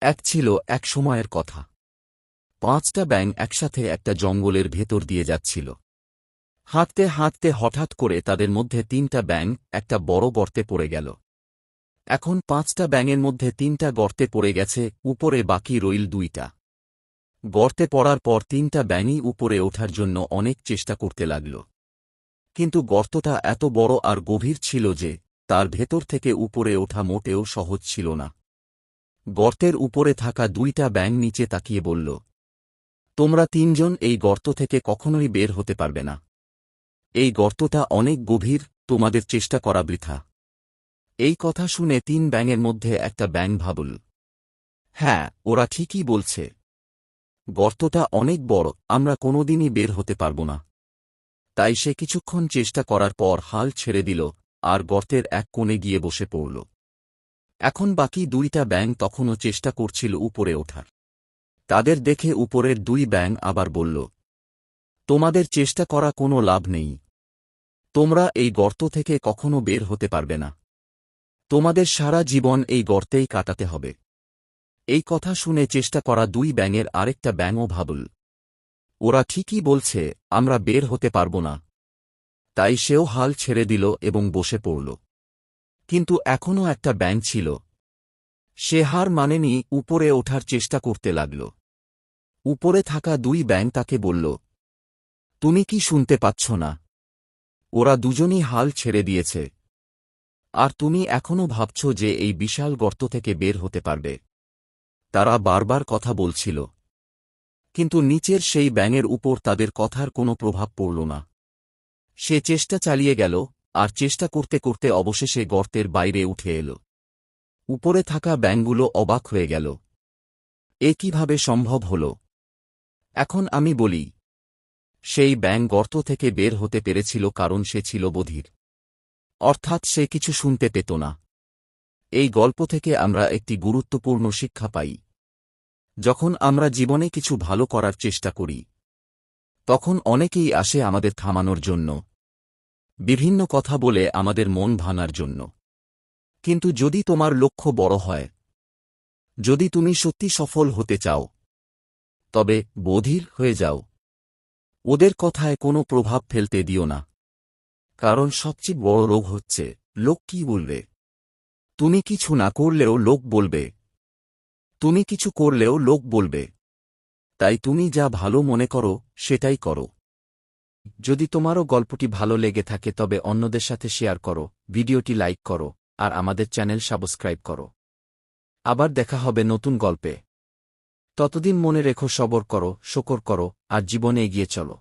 এক ছিল এক সময়ের কথা। পাঁচটা ব্যাঙ একসাথে একটা জঙ্গলের ভেতর দিয়ে যাচ্ছিল। হাঁটতে হাঁটতে হঠাৎ করে তাদের মধ্যে তিনটা ব্যাঙ একটা বড় গর্তে পড়ে গেল। এখন পাঁচটা ব্যাঙের মধ্যে তিনটা গর্তে পড়ে গেছে, উপরে বাকি রইল দুইটা। গর্তে পড়ার পর তিনটা ব্যাঙই উপরে ওঠার জন্য অনেক চেষ্টা করতে লাগল। কিন্তু গর্তটা এত বড় আর গভীর ছিল যে, তার ভেতর থেকে উপরে ওঠা মোটেও সহজ ছিল না। গর্তের উপরে থাকা দুইটা ব্যাঙ নিচে তাকিয়ে বলল, তোমরা তিনজন এই গর্ত থেকে কখনোই বের হতে পারবে না। এই গর্তটা অনেক গভীর, তোমাদের চেষ্টা করা বৃথা এই কথা শুনে তিন ব্যাঙের মধ্যে একটা ব্যাঙ ভাবল হ্যাঁ ওরা ঠিকই বলছে। গর্তটা অনেক বড়, আমরা কোনোদিনই বের হতে পারব না তাই সে কিছুক্ষণ চেষ্টা করার পর হাল ছেড়ে দিল, আর গর্তের এক কোণে গিয়ে বসে পড়ল। এখন বাকি দুইটা ব্যাঙ তখনও চেষ্টা করছিল উপরে ওঠার। তাদের দেখে উপরের দুই ব্যাঙ আবার বলল, তোমাদের চেষ্টা করা কোনো লাভ নেই। তোমরা এই গর্ত থেকে কখনো বের হতে পারবে না। তোমাদের সারা জীবন এই গর্তেই কাটাতে হবে। এই কথা শুনে চেষ্টা করা দুই ব্যাঙের আরেকটা ব্যাঙও ভাবল, ওরা ঠিকই বলছে, আমরা বের হতে পারব না। তাই সেও হাল ছেড়ে দিল এবং বসে পড়ল। কিন্তু এখনও একটা ব্যাঙ ছিল। সে হার মানেনি উপরে ওঠার চেষ্টা করতে লাগল। উপরে থাকা দুই ব্যাঙ তাকে বলল, তুমি কি শুনতে পাচ্ছ না? ওরা দুজনই হাল ছেড়ে দিয়েছে। আর তুমি এখনও ভাবছ যে এই বিশাল গর্ত থেকে বের হতে পারবে। তারা বারবার কথা বলছিল। কিন্তু নিচের সেই ব্যাঙের উপর তাদের কথার কোনো প্রভাব পড়ল না। সে চেষ্টা চালিয়ে গেল আর চেষ্টা করতে করতে অবশেষে গর্তের বাইরে উঠে এল। উপরে থাকা ব্যাঙগুলো অবাক হয়ে গেল। এ কীভাবে সম্ভব হল? এখন আমি বলি, সেই ব্যাঙ গর্ত থেকে বের হতে পেরেছিল কারণ সে ছিল বধির। অর্থাৎ সে কিছু শুনতে পেত না। এই গল্প থেকে আমরা একটি গুরুত্বপূর্ণ শিক্ষা পাই। যখন আমরা জীবনে কিছু ভালো করার চেষ্টা করি, তখন অনেকেই আসে আমাদের থামানোর জন্য। বিভিন্ন কথা বলে আমাদের মন ভাঙার জন্য। কিন্তু যদি তোমার লক্ষ্য বড় হয়, যদি তুমি সত্যি সফল হতে চাও, তবে বধির হয়ে যাও। ওদের কথায় কোনো প্রভাব ফেলতে দিও না। কারণ সবচেয়ে বড় রোগ হচ্ছে, লোক কি বলবে? তুমি কিছু না করলেও লোক বলবে। তুমি কিছু করলেও লোক বলবে। তাই তুমি যা ভালো মনে করো, সেটাই করো। যদি তোমারও গল্পটি ভালো লেগে থাকে তবে অন্যদের সাথে শেয়ার করো, ভিডিওটি লাইক করো, আর আমাদের চ্যানেল সাবস্ক্রাইব করো। আবার দেখা হবে নতুন গল্পে। ততদিন মনে রেখো, সবর করো, শকর করো, আর জীবনে এগিয়ে চলো।